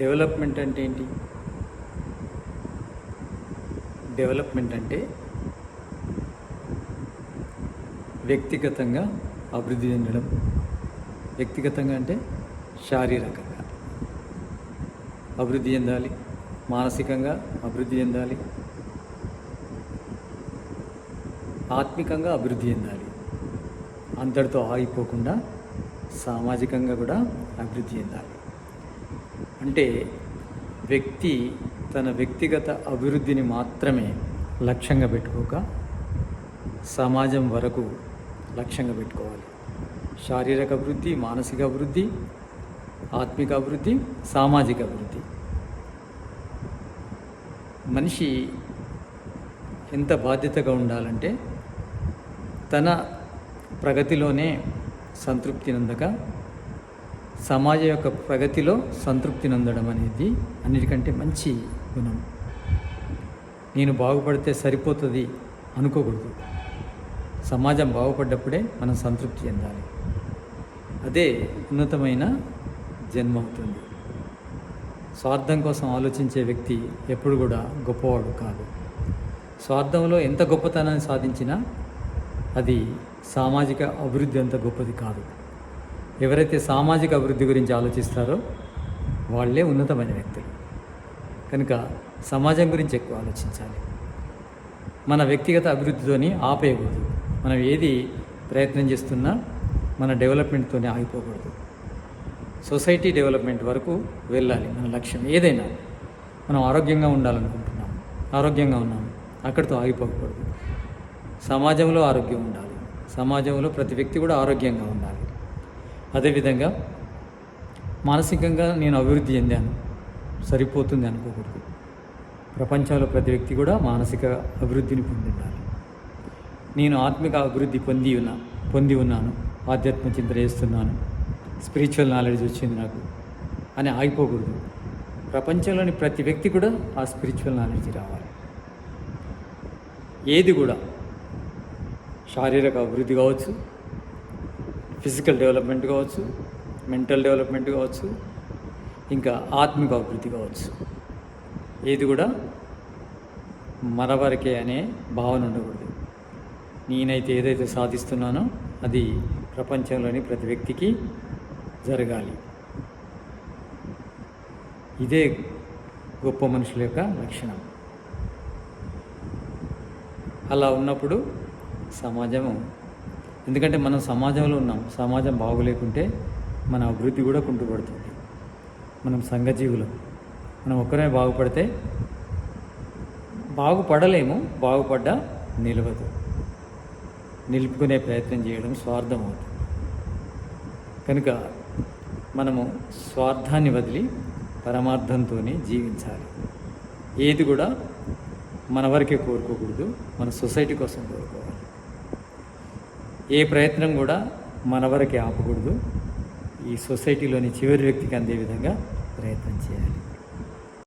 Development అంటే ఏంటి? Development అంటే వ్యక్తిగతంగా అభివృద్ధి చెందడం. వ్యక్తిగతంగా అంటే శారీరకంగా అభివృద్ధి చెందాలి. మానసికంగా అభివృద్ధి చెందాలి. ఆత్మికంగా అభివృద్ధి చెందాలి. అంతటితో ఆగిపోకుండా సామాజికంగా కూడా అభివృద్ధి చెందాలి. అంటే వ్యక్తి తన వ్యక్తిగత అభివృద్ధిని మాత్రమే లక్ష్యంగా పెట్టుకోక సమాజం వరకు లక్ష్యంగా పెట్టుకోవాలి. శారీరక అభివృద్ధి మానసిక అభివృద్ధి ఆత్మిక అభివృద్ధి సామాజిక అభివృద్ధి. మనిషి ఎంత బాధ్యతగా ఉండాలంటే తన ప్రగతిలోనే సంతృప్తి నందక సమాజం యొక్క ప్రగతిలో సంతృప్తి నందడం అనేది అన్నిటికంటే మంచి గుణం. నేను బాగుపడితే సరిపోతుంది అనుకోకూడదు. సమాజం బాగుపడ్డప్పుడే మనం సంతృప్తి చెందాలి. అదే ఉన్నతమైన జన్మ అవుతుంది. స్వార్థం కోసం ఆలోచించే వ్యక్తి ఎప్పుడు కూడా గొప్పవాడు కాదు. స్వార్థంలో ఎంత గొప్పతనాన్ని సాధించినా అది సామాజిక అభివృద్ధి అంత గొప్పది కాదు. ఎవరైతే సామాజిక అభివృద్ధి గురించి ఆలోచిస్తారో వాళ్ళే ఉన్నతమైన వ్యక్తులు. కనుక సమాజం గురించి ఎక్కువ ఆలోచించాలి. మన వ్యక్తిగత అభివృద్ధితోని ఆపేయకూడదు. మనం ఏది ప్రయత్నం చేస్తున్నా మన డెవలప్మెంట్తోనే ఆగిపోకూడదు. సొసైటీ డెవలప్మెంట్ వరకు వెళ్ళాలి మన లక్ష్యం. ఏదైనా మనం ఆరోగ్యంగా ఉండాలనుకుంటున్నాం ఆరోగ్యంగా ఉన్నాం అక్కడితో ఆగిపోకూడదు. సమాజంలో ఆరోగ్యం ఉండాలి. సమాజంలో ప్రతి వ్యక్తి కూడా ఆరోగ్యంగా ఉండాలి. అదేవిధంగా మానసికంగా నేను అభివృద్ధి చెందాను. సరిపోతుంది అనుకోకూడదు. ప్రపంచంలో ప్రతి వ్యక్తి కూడా మానసిక అభివృద్ధిని పొంది ఉండాలి నేను ఆత్మిక అభివృద్ధి పొంది ఉన్నా పొంది ఉన్నాను. ఆధ్యాత్మ చింతన చేస్తున్నాను. స్పిరిచువల్ నాలెడ్జ్ వచ్చింది నాకు. అని ఆగిపోకూడదు. ప్రపంచంలోని ప్రతి వ్యక్తి కూడా ఆ స్పిరిచువల్ నాలెడ్జ్ రావాలి. ఏది కూడా శారీరక అభివృద్ధి కావచ్చు ఫిజికల్ డెవలప్మెంట్ కావచ్చు మెంటల్ డెవలప్మెంట్ కావచ్చు ఇంకా ఆత్మిక అభివృద్ధి కావచ్చు. ఏది కూడా మన వరకే అనే భావన ఉండకూడదు. నేనైతే ఏదైతే సాధిస్తున్నానో అది ప్రపంచంలోని ప్రతి వ్యక్తికి జరగాలి. ఇదే గొప్ప మనుషుల యొక్క లక్షణం. అలా ఉన్నప్పుడు సమాజము ఎందుకంటే మనం సమాజంలో ఉన్నాం సమాజం బాగోలేకుంటే మన అభివృద్ధి కూడా కుంటుపడుతుంది. మనం సంఘజీవులం. మనం ఒక్కరే బాగుపడితే బాగుపడలేము బాగుపడ్డా నిలవదు. నిలుపుకునే ప్రయత్నం చేయడం స్వార్థం అవుతుంది కనుక మనము స్వార్థాన్ని వదిలి పరమార్థంతోనే జీవించాలి. ఏది కూడా మన వరకే కోరుకోకూడదు. మన సొసైటీ కోసం కోరుకోవాలి ఏ ప్రయత్నం కూడా మన వరకే ఆపకూడదు. ఈ సొసైటీలోని చివరి వ్యక్తికి అందే విధంగా ప్రయత్నం చేయాలి.